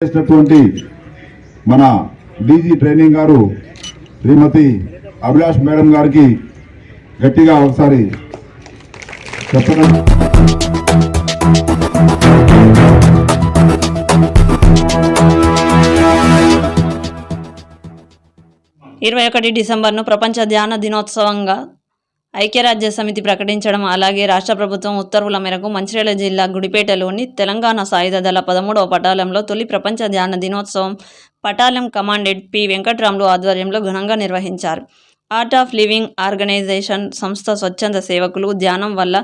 చేసినటువంటి మన DG training గారు శ్రీమతి అభిలాష్ మేడం గారికి గట్టిగా ఒకసారి చెప్పడం ఇరవై ఒకటి డిసెంబర్ను ప్రపంచ ధ్యాన దినోత్సవంగా ఐక్యరాజ్య సమితి ప్రకటించడం అలాగే రాష్ట్ర ప్రభుత్వం ఉత్తర్వుల మేరకు మంచిర్యాల జిల్లా గుడిపేటలోని తెలంగాణ సాయుధ దళ పదమూడవ పటాలంలో తొలి ప్రపంచ ధ్యాన దినోత్సవం పటాలం కమాండెడ్ పి వెంకట్రాములు ఆధ్వర్యంలో ఘనంగా నిర్వహించారు. ఆర్ట్ ఆఫ్ లివింగ్ ఆర్గనైజేషన్ సంస్థ స్వచ్ఛంద సేవకులు ధ్యానం వల్ల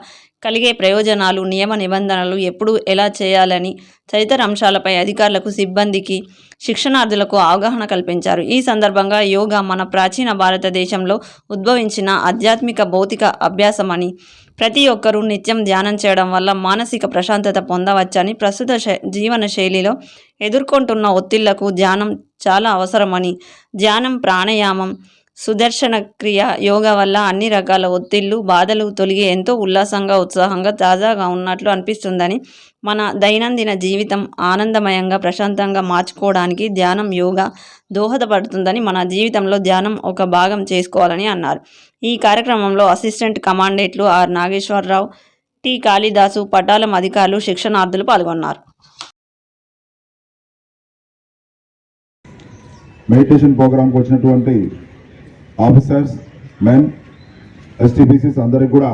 కలిగే ప్రయోజనాలు నియమ నిబంధనలు ఎప్పుడు ఎలా చేయాలని తదితర అంశాలపై అధికారులకు సిబ్బందికి శిక్షణార్థులకు అవగాహన కల్పించారు. ఈ సందర్భంగా యోగా మన ప్రాచీన భారతదేశంలో ఉద్భవించిన ఆధ్యాత్మిక భౌతిక అభ్యాసమని ప్రతి ఒక్కరూ నిత్యం ధ్యానం చేయడం వల్ల మానసిక ప్రశాంతత పొందవచ్చని ప్రస్తుత శై- జీవన శైలిలో ఎదుర్కొంటున్న ఒత్తిళ్ళకు ధ్యానం చాలా అవసరమని ధ్యానం ప్రాణాయామం సుదర్శన క్రియ యోగా వల్ల అన్ని రకాల ఒత్తిళ్ళు బాధలు తొలగి ఎంతో ఉల్లాసంగా ఉత్సాహంగా తాజాగా ఉన్నట్లు అనిపిస్తుందని మన దైనందిన జీవితం ఆనందమయంగా ప్రశాంతంగా మార్చుకోవడానికి ధ్యానం యోగా దోహదపడుతుందని మన జీవితంలో ధ్యానం ఒక భాగం చేసుకోవాలని అన్నారు. ఈ కార్యక్రమంలో అసిస్టెంట్ కమాండేట్లు ఆర్ నాగేశ్వరరావు టి కాళిదాసు పటాలం అధికారులు శిక్షణార్థులు పాల్గొన్నారు. మెడిటేషన్ ప్రోగ్రాంకి వచ్చినటువంటి ఆఫీసర్స్ మెన్ ఎస్టీబీసీస్ అందరికి కూడా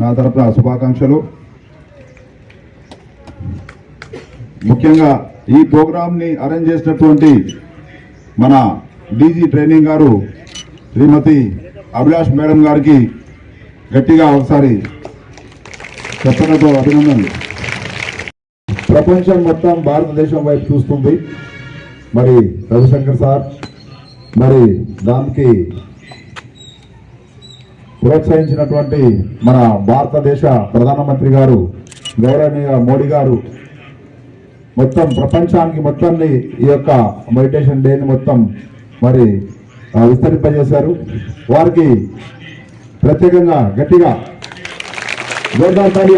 నా తరపున శుభాకాంక్షలు. ముఖ్యంగా ఈ ప్రోగ్రాంని అరేంజ్ చేసినటువంటి మన డీజీ ట్రైనింగ్ గారు శ్రీమతి అభిలాష్ మేడం గారికి గట్టిగా ఒకసారి చెప్పడంతో అభినందనలు. ప్రపంచం మొత్తం భారతదేశం వైపు చూస్తుంది. మరి రవిశంకర్ సార్ మరి దానికి ప్రోత్సహించినటువంటి మన భారతదేశ ప్రధానమంత్రి గారు గౌరవనీయ మోడీ గారు మొత్తం ప్రపంచానికి మొత్తాన్ని ఈ యొక్క మెడిటేషన్ డేని మొత్తం మరి విస్తరింపజేశారు. వారికి ప్రత్యేకంగా గట్టిగా జోర్దార్